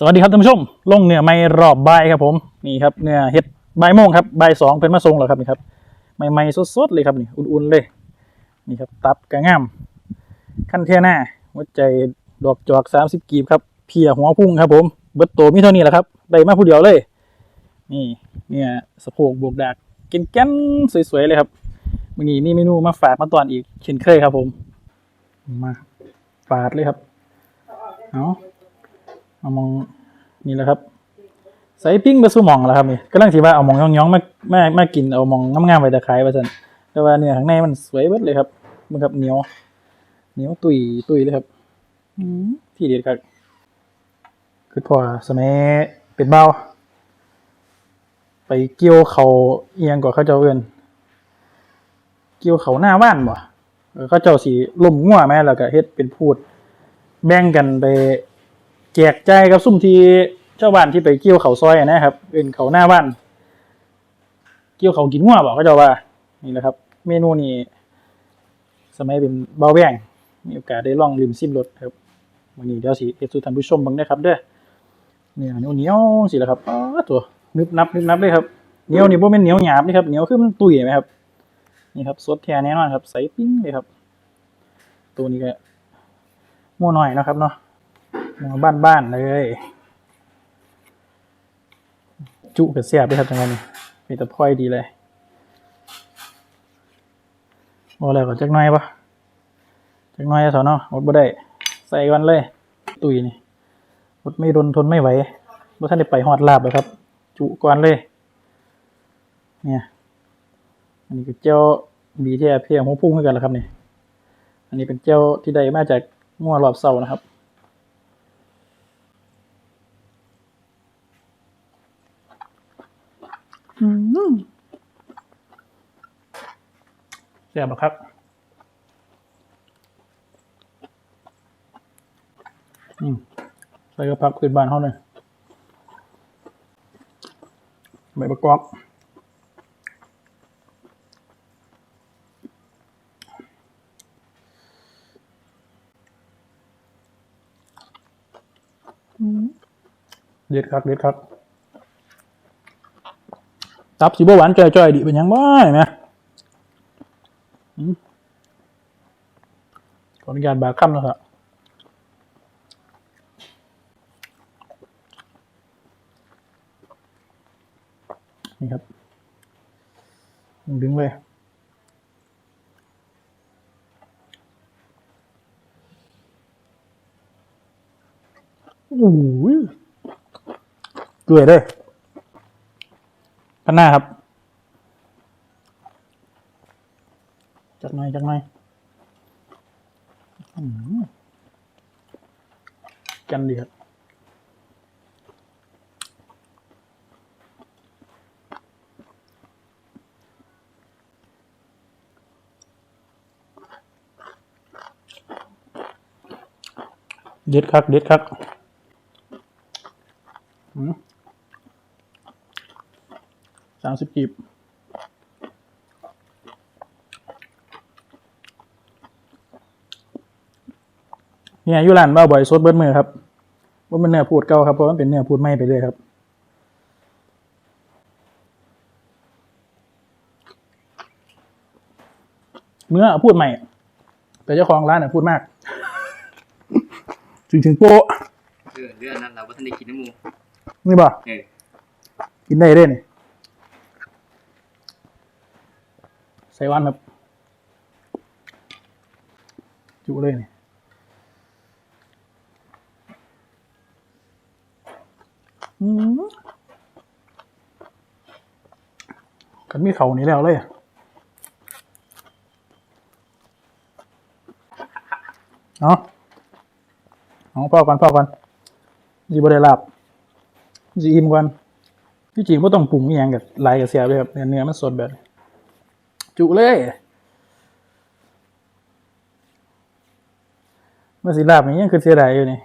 สวัสดีครับท่านผู้ชมลงเนื้อไม่รอบใบครับผมนี่ครับเนื้อเห็ดใบ่ายโมงครับใบสองเป็นมาทรงแล้วครับนี่ครับใหม่ๆสดๆเลยครับนี่อุ่นๆเลย นี่ครับตับกระง่ามขั้นเทียหน้าหัวใจดอกจอกสามสิบกีบครับเพียหัวพุ่งครับผมเบิดโตมีเท่านี้แหละครับได้มาผู้เดียวเลย นี่เนี่ยสะโพกบวกดากกินแก้นสวยๆเลยครับวันนี้มีเมนูมาฝากมาตอนอีกเช่นเคยครับผมมาฝาดเลยครับเอา เอามองนี่แหละครับใส่ปิ้งไปสู่หมองแล้วครับนี่ก็ลังสิว่าเอาหมองย่องๆมามามากินเอาหมองงามๆไว้แต่ขายว่าซั่นแต่ว่าเนื้อข้างในมันสวยเบิดเลยครับมันครับเหนียวเหนียวตุยตุยเลยครับที่เด็ดครับคือพอสมัยเป็นเบาไปเกี่ยวเขาเอียงกว่าเขาเจ้าเอิ้นเกี่ยวเขาหน้าบ้านบ่เขาเจ้าสีล่มงัวแม่แล้วก็เฮ็ดเป็นพูด แบ่งกันไป จกใจกับซุ่มที่เจ้าบ้านที่ไปเกี่ยวเขาซอยนะครับเป็นเขาหน้าบ้าน เกี่ยวเขากินงัวบอกก็จะว่านี่แหละครับ เมนูนี้สมัยเป็นเบาแวงมีโอกาสได้ลองริมซิมรสครับวันนี้เดี๋ยวสิเอสู่ท่านผู้ชมบ้างนะครับเด้อเนี่ยเหนียวเหนียวสิละครับตัวนึบนับนึบนับเลยครับเหนียวนี่บ่แม่นเหนียวหยาบนี่ครับเหนียวคือมันตุยไหมครับนี่ครับสดแท้แน่นอนครับใสปิ้งเลยครับ ตัวนี้ก็หมูหน่อยนะครับเนาะ มูบ้านๆเลย จุกับเสียบด้วยครับจังหวะนี้มีแต่พลอยดีเลยโอ้อะไรก่อนจักน่อยปะจักน่อยสอนเนาะอดบ่ได้ ใส่กันเลย ตุยนี่อดไม่รนทนไม่ไหวบ่ท่านได้ไปหอดลาบเลยครับ จุก่อนเลย เนี่ย อันนี้ก็เจ้าบีที่เพียงหัวพุ่งเหมือนกันแล้วครับนี่ อันนี้เป็นเจ้าที่ได้มาจากงัวรอบเสานะครับ อืม แซ่บปะครับอืมใส่กระพักขึ้นบานเขาหน่อยใบประกอบเด็ดครับเด็ดครับ ตับสีบหวานจ่อยๆดิเป็นยังบ้างไหม ขออนุญาตบาดคำนะครับนี่ครับดึงเลยโอ้โหเกลือด้วยข้างหน้าครับ จากไหนจากไหนอื้อหือกันดีครับเด็ดคักเด็ดคักสามสิบกีบ เนี่ยอยุรานบ้าบ่อยสดเบิดมือครับว่ามันเนื้อพูดเก่าครับเพราะมันเป็นเนื้อพูดไม่ไปเลยครับเนื้อพูดใหม่ แต่เจ้าของร้านน่ะพูดมากถึงถึงโป๊ะเออเรื่องนั้นเราก็ท่านได้กินน้ำมูนี่บ่เออกินได้เด้นี่ใส่วันครับจุเลยนี่อืม กันมีเขานี่แล้วเลยเอาะเอาพ่อก่อนพ่อก่อนยีบได้ลาบยีอิ่มก่อนที่จริงก็ต้องปรุงอย่างกับลายกับเสียไปครับเนื้อมันสดแบบ จุเลยเมื่อสีลาบอย่างนี้ยังคือเสียดายอยู่นี่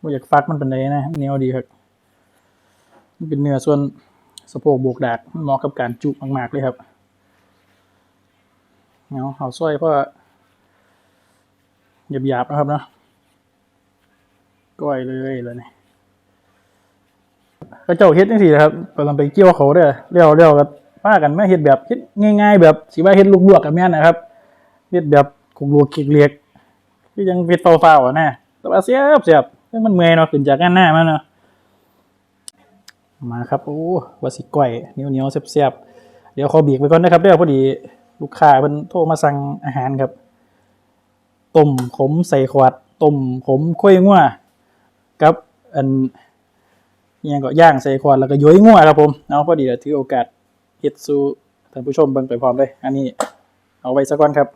บ่อยากฟักมันเป็นไงนะเหนียวดีครับ เป็นเนื้อส่วนสะโพกบวกดากมันเหมาะกับการจุมาก ๆ เลยครับเนาะเอาซ้อยเพราะหยาบๆนะครับเนาะก้อยเลยเลยนี่ก็เจ้าเฮ็ดจังซี่นะครับก็ต้องไปเกี่ยวเขาเด้อเลี้ยวเลี้ยวก็พากันมาเฮ็ดแบบเฮ็ดง่าย ๆ แบบสิว่าเฮ็ดลูกลวกกับแม่นะครับเฮ็ดแบบคุกลวกคิกลียกคือยังเฮ็ดเฝ้าๆอะนะแต่ว่าเสียบเสียบมันเมื่อยเนาะขึ้นจากงานหน้ามาเนาะ มาครับโอ้วาสิก้อยเหนียวๆแซ่บๆเดี๋ยวขอเบียกไปก่อนนะครับเด้อพอดีลูกค้าเพิ่นโทรมาสั่งอาหารครับต้มขมใส่ขวดต้มขมข้อยงัวกับอันยังก็ย่างใส่ขวดแล้วก็ย้อยงัวครับผมเอาพอดีเดี๋ยวถือโอกาสเฮ็ดสู่ท่านผู้ชมเบิ่งไปพร้อมเลยอันนี้เอาไว้สักก่อนครับ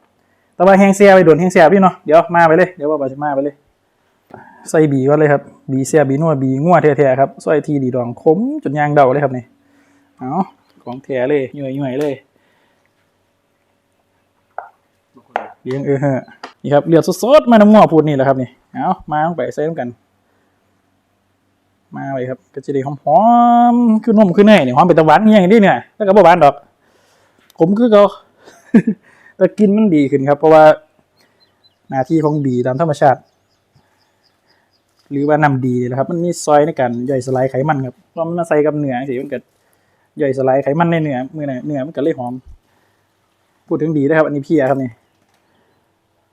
แต่ว่าแห้งเสียไปโดนแห้งเสียพี่เนาะเดี๋ยวมาไปเลยเดี๋ยวว่าบาสิมาไปเลย ใส่บีก่อนเลยครับ บีเสียบีนัวบีงัวแท้ๆครับซอยทีดีดองขมจนยางเดาเลยครับนี่เอาของแท้เลยย่อยๆเลยเลี้ยงเออฮะนี่ครับเลือดสดๆมาน้ำง้อพูดนี่แหละครับนี่เอามาลงไปใส่น้ำกัน มาไปครับ ก็จะได้หอมๆคือนมคือเนยเนี่ยหอมเป็นตะวานอย่างนี้เนี่ยแล้วก็บ่หวานดอกผมคือเขาแต่กินมันดีขึ้นครับ เพราะว่าหน้าที่ของบีตามธรรมชาติ หรือว่าน้ำดีนี่แหละครับ มันมีซอยในการย่อยสลายไขมันครับเพราะมันมาใส่กับเนื้อสิมันเกิดย่อยสลายไขมันในเนื้อมือไหนเนื้อมันก็เลยหอม พูดถึงดีนะครับ อันนี้เพียครับนี่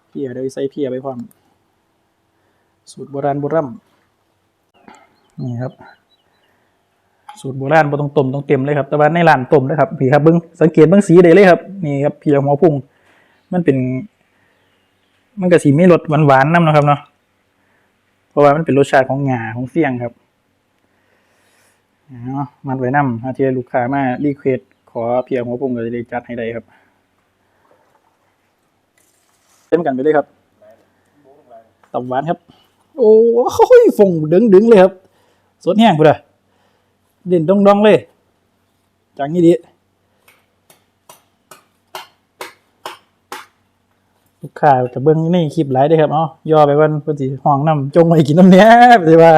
เพียโดยใส่เพียไปพร้อมสูตรโบราณโบราณนี่ครับ สูตรโบราณบ่ต้องต้มต้องเต็มเลยครับ แต่ว่าในร้านต้มนะครับพี่ครับเบิ้งสังเกตเบิ้งสีได้เลยครับนี่ครับเพียหัวพุ่งมันเป็น มันก็สีไม่รสหวานๆน้ำนะครับเนาะ เพราะว่ามันเป็นรสชาติของหงาของเสี่ยงครับเอามันไว้น้ำถ้าที่ลูกค้ามารีเควสขอเพียหัวพุ่งก็จะได้จัดให้ได้ครับเต็มกันไปเลยครับตับหวานครับ โอ้ยฟงดึงดึงเลยครับสดแห้งพุ่ะเด่นดองดองๆเลยจังนี้ดี ลูกค้ากับเบิ้องในี่คลิปหลายเด้ครับเนาะย่อไปวันพิ่นสิห้องน้ำจงไว้กินน้ำเนี้ยสิว่า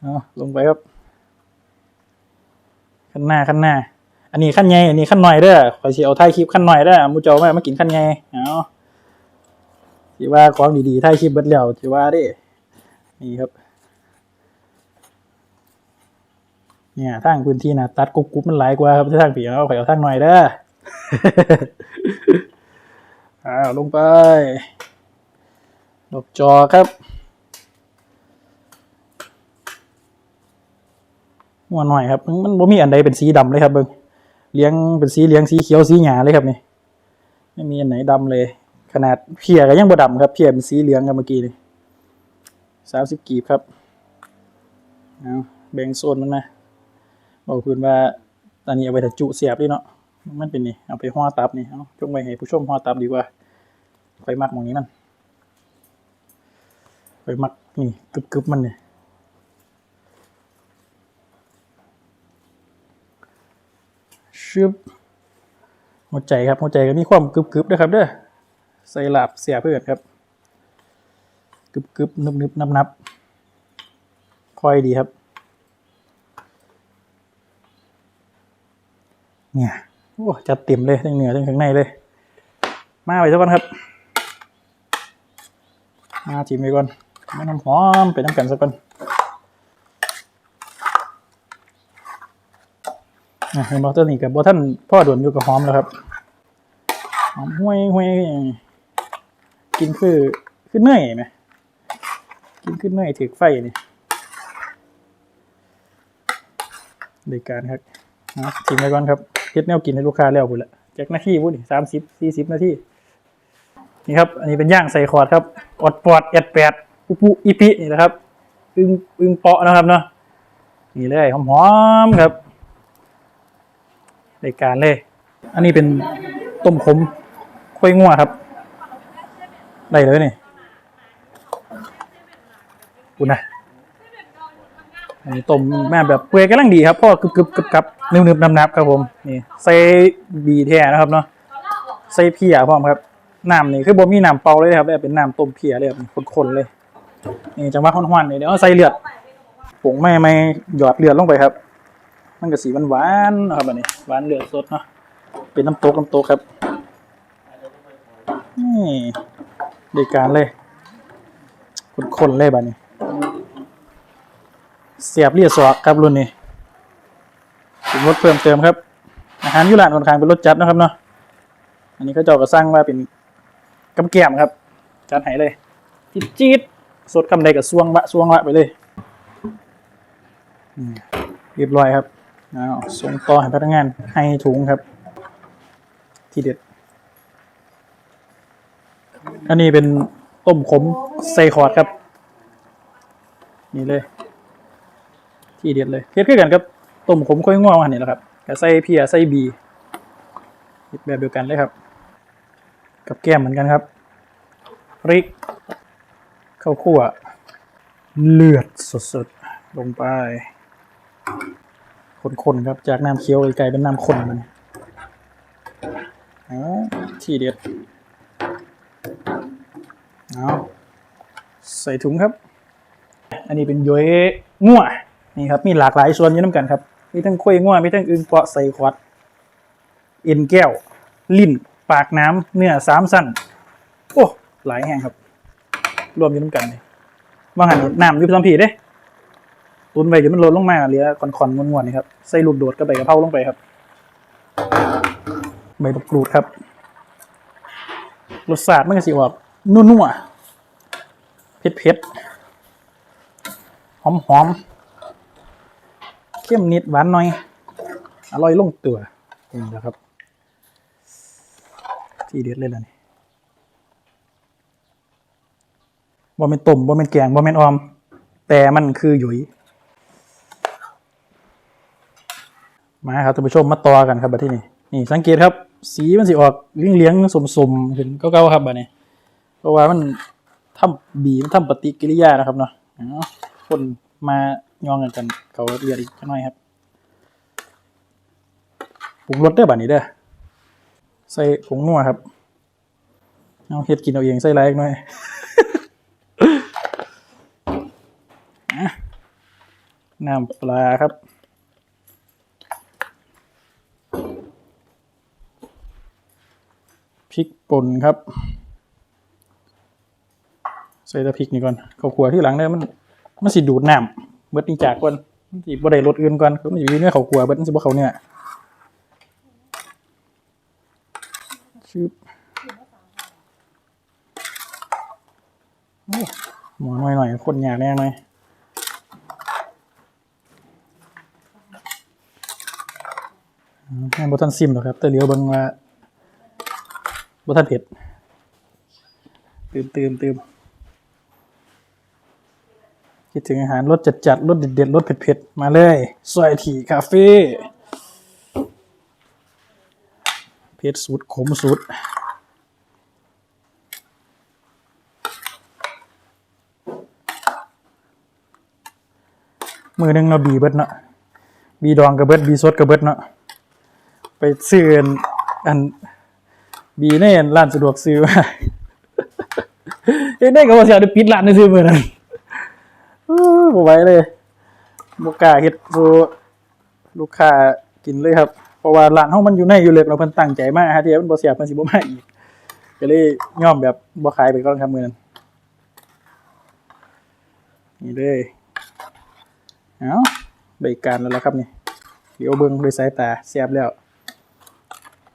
เอาลงไปครับขั้นหน้าขั้นหน้า อันนี้ขั้นใหญ่อันนี้ขั้นหน่อยเด้อขอยสิเอาท้ายคลิปขั้นหน่อยเด้อมูเจ้าแม่มากินขั้นใหญ่เอาสิว่าของดีๆถ่ายคลิปเบิดแล้วสิว่าด้นี่ครับ เนี่ยทางพื้นที่นะตัดกุ๊บกุ๊บมันหลายกว่าครับทางผีเอาขอเอาทางหน่อยเด้อ อ้าวลงไปดอกจอครับหัวหน่อยครับ มันบ่มีอันใดเป็นสีดำเลยครับเบิ่งเลี้ยงเป็นสีเลี้ยงสีเขียวสีหยาเลยครับนี่ไม่มีอันไหนดำเลย ขนาดเพียก็ยังบ่ดำครับเพียเป็นสีเหลืองครับเมื่อกี้นี่สามสิบกีบครับเอาแบ่งโซนมันมาบอกคุณว่าตอนนี้เอาไปถัดจุเสียบดิเนาะมันเป็นนี่เอาไปห่อตับนี่เอาจงไปให้ผู้ชมห่อตับดีกว่า ไปมักหมองนี้มัน ไปมักนี่กึบกึบมันเนี่ชึบหัวใจครับหัวใจก็มีความกึบกึบๆด้วยครับเด้อใส่หลาบเสียเพื่อนครับกึบกึบนึบนึบนับนับค่อยดีครับ เนี่ยโอ้จัดเต็มเลยทั้งเหนือทั้งข้างในเลย มาไปสักก่อนครับ มาจิ้มไปก่อนมาน้ำหอมไปน้ำกันสักก่อนอะเห็นบอกตัวนี้กับบอท่านพ่อด่วนอยู่กับหอมแล้วครับหอมห้วยห้วยกินคือคือเหนื่อยไหมกินคือเหนื่อยถือไฟนี่รายการครับนะทิ้งไปก่อนครับเฮ็ดแนวกินให้ลูกค้าแล้วพุ่นละแจ็คนาทีพุ่นสามสิบสี่สิบนาที นี่ครับ อันนี้เป็นย่างใส่ขอดครับอดปอดเอ็ดแปดอุปุอีปินี่นะครับ อึงอึงเปาะนะครับเนาะนี่เลยหอมๆครับรายการเลย อันนี้เป็นต้มขมข้อยงัวครับ ได้เลยนี่คุณนะอันนี้ต้มแม่แบบเปื่อยกำลังดีครับพ่อกึบกึบกึบกับนึบนึบนับนับครับผม นี่ใส่บีแท้นะครับเนาะใส่เพียพร้อมครับ น้ำนี่คือบ่มีน้ำเปล่าเลยครับแบบเป็นน้ำต้มเพียเลยครับข้นๆเลยนี่จังหวะห้อนๆนี่เดี๋ยวใส่เลือดผงไม่ไม่หยอดเลือดลงไปครับ มันก็สีหวานๆนะครับอันนี้หวานเลือดสดเนาะเป็นน้ำตกน้ำตกครับนี่ดีการเลยคนๆเลยบ้านี้เสียบเลียดศอกครับรุ่นนี้ปรุงรสเพิ่มเติมครับ อาหารยุรานค่อนข้างเป็นรสจัดนะครับเนาะอันนี้เขาเจ้าก็สร้างว่าเป็น กับแกล้มครับ จัดให้เลยจี๊ดจีดสดคำใดกับซวงวะซวงวะไปเลยเรียบร้อยครับเอาส่งต่อให้พนักงานให้ถุงครับ ทีเด็ด อันนี้เป็นต้มขมใส่คอร์ดครับ นี่เลย ที่เด็ดเลยเทียบกันครับต้มขมค่อยง่วงอันนี้แหละครับกับใส่เพียใส่บีแบบเดียวกันเลยครับ กับแก้มเหมือนกันครับพริกข้าวคั่ว เลือดสดๆลงไปคนๆครับจากน้ำเคี้ยวกลายเป็นน้ำข้นมันอ๋อที่เด็ดเอาใส่ถุงครับ อันนี้เป็นย้อยง่วนี่ครับ มีหลากหลายส่วนอยู่น้ำกันครับ มีทั้งข้ยง่วมีทั้งอึงเปาะใส่ขวดเอ็นแก้ว ลิ้น ปากน้ำเนื้อสามสั้น โอ้ หลายแห่งครับ รวมอยู่น้ำกันเลยว่างันน้ำยุบสัมผีเด้ตุนไปจนมันลดลงมาเหลือคอนๆงวนๆนี่ครับใส่ลูกโดดกับใบกะเพราลงไปครับ ใบมะกรูดครับรสชาติมันก็สิออกนัวๆเผ็ดๆหอมๆเข้มนิดหวานหน่อย อร่อยลงตัวนี่แหละครับ ที่เด็ดเลยล่ะนี่บ่เป็นต้มบ่เป็นแกงบ่เป็นออม แต่มันคือหยุยมาครับท่านผู้ชมมาต่อกันครับบัดที่นี่นี่สังเกตครับ สีมันสิออกเลี้ยงเลี้ยงๆสมๆขึ้นเก่าๆครับบัดนี้เพราะว่ามันทำบีมันทำปฏิกิริยานะครับเนาะคนมายองกันกันเขาเรียกอีกหน่อยครับปรุงรสเด้อบัดนี้เด้อ ใส่ผงนัวครับ เอาเฮ็ดกินเอาเองใส่ไรอีกหน่อยน้ำปลาครับ พริกป่นครับ ใส่แตะพริกนี่ก่อนข้าวขัวที่หลังเนี่ยมันมันสิดูดน้ำเบิดนี่จากก่อนมันสิบ่ได้รสอื่นก่อนมันสิมีเนื้อข้าวขัวเบิดมันสิบ่เขาเนื้อ ชึบหมอหน่อยหน่อยคนยากแน่หน่อยอืมแม่บ่ทันซิมหรอครับ แต่เหลียวบิ่งว่าบ่ทันเผ็ดตื่มตื่มตื่มคิดถึงอาหารรสจัดจัดๆรสเด็ดเด็ดๆรสเผ็ดเผ็ดๆมาเลยซอยถี่คาเฟ่ เผ็ดสูตรขมสูตรมือหนึ่งเราบีเบิดเนาะบีดองกับเบิดบีสดกับเบิดเนาะไปซื้ออันอันบีในร้านสะดวกซื้อว่าเฮ็ดได้ก็ว่าสิเอาได้ปิดร้านได้ซื้อมือนั้นสบ่ไหวเลยบ่กล้าเฮ็ดสู่ลูกค้ากินเลยครับ ราะว่าร้านเฮามันอยู่ในอยู่เล็กเราเพิ่นตั้งใจมาหาเที่มันบ่เสียเพิ่นสิบ่มาอีกก็เลยยอมแบบบ่ขายไปก่อนครับมื้อนั้นนี่เลยเอาได้การแล้วล่ะครับนี่เดี๋ยวเบิ่งด้วยสายตาแซ่บแล้ว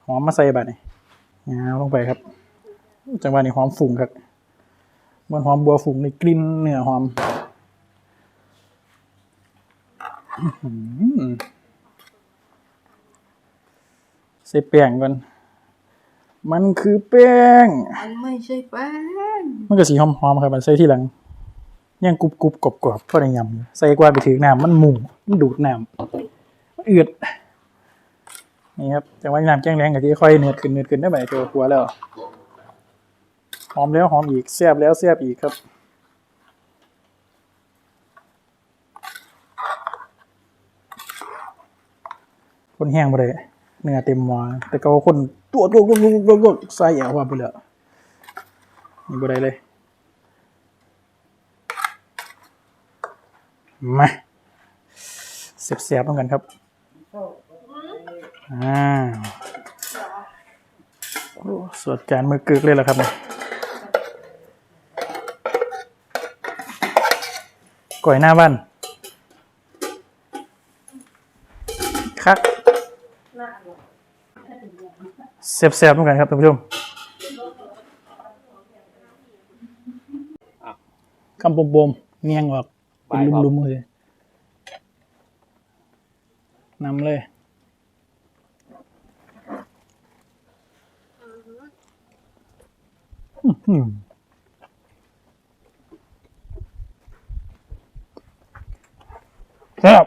หอมมาใส่บัดนี้งาลงไปครับ จังหวะนี้หอมฝุ่งครับมันหอมบัวฝุ่งในกลิ่นเนื้อหอมอื้อหือใส่แป้งก่อน มันคือแป้ง มันไม่ใช่แป้ง มันก็สีหอมๆครับมันใส่ที่หลังยังกรุบกรุบกรอบกรอบๆก็ได้ยำอยู่ใส่กว่าไปถึงน้ำมันหมูมันดูดน้ำมันเอือดนี่ครับจังหวะนี้น้ำแกงแรงกับที่ค่อยเนืดขึ้นเนืดขึ้นได้ไหมตัวครัวแล้วหอมแล้วหอมอีกแซ่บแล้วแซ่บอีกครับคนแห้งไปเลย เนื้อเต็มม้อแต่ก็คนตัวตัวตัวตัวตัวตัวใส่เอาว่าไปเลยนี่บ่ได้เลยมาเสียบๆเหมือนกันครับอ่าสวดจานมือกึกเลยเหรอครับเนี่ยก่อยหน้าบ้านคัก เสียบๆเหมือนกันครับท่านผู้ชมคำบมๆเนียงออกเป็นลุมๆเลยนำเลยอื้อหือแซ่บ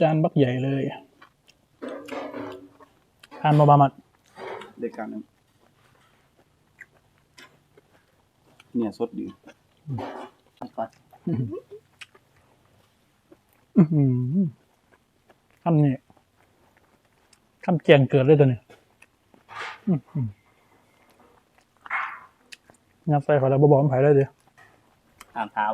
จานบักใหญ่เลยทานมาบามัดเด็กกันเนี่ยสดดีก่อนอื้อหือคำนี้คำเจียงเกิดเลยตัวนี้อื้อหืองัดใส่ขอแล้วบบอกมันไผ่เลยเดียวถามถาม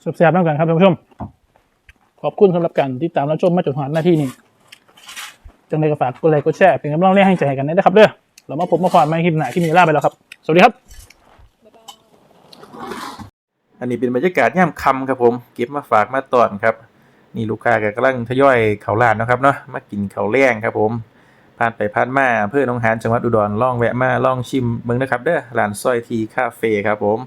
แซ่บๆน้ำกันครับท่านผู้ชม ขอบคุณสำหรับการติดตามรับชมมาจนถึงหน้าที่นี้จังเลยก็ฝากกดไลค์กดแชร์เป็นกำลังแรงให้ใจกันนะครับเด้อเรามาพบมาความไม่คลิปหน้าคลิปนี้ลาไปแล้วครับ สวัสดีครับ อันนี้เป็นบรรยากาศย่ามคำครับผม เก็บมาฝากมาตอนครับ นี่ลูกค้าก็กำลังทยอยเขาลานนะครับเนาะมากินเขาแรงครับผมผ่านไปผ่านมาเพื่อหนองหานจังหวัดอุดรล่องแวะมาล่องชิมเมืองนะครับเด้อร้านซอยทีคาเฟ่ครับผม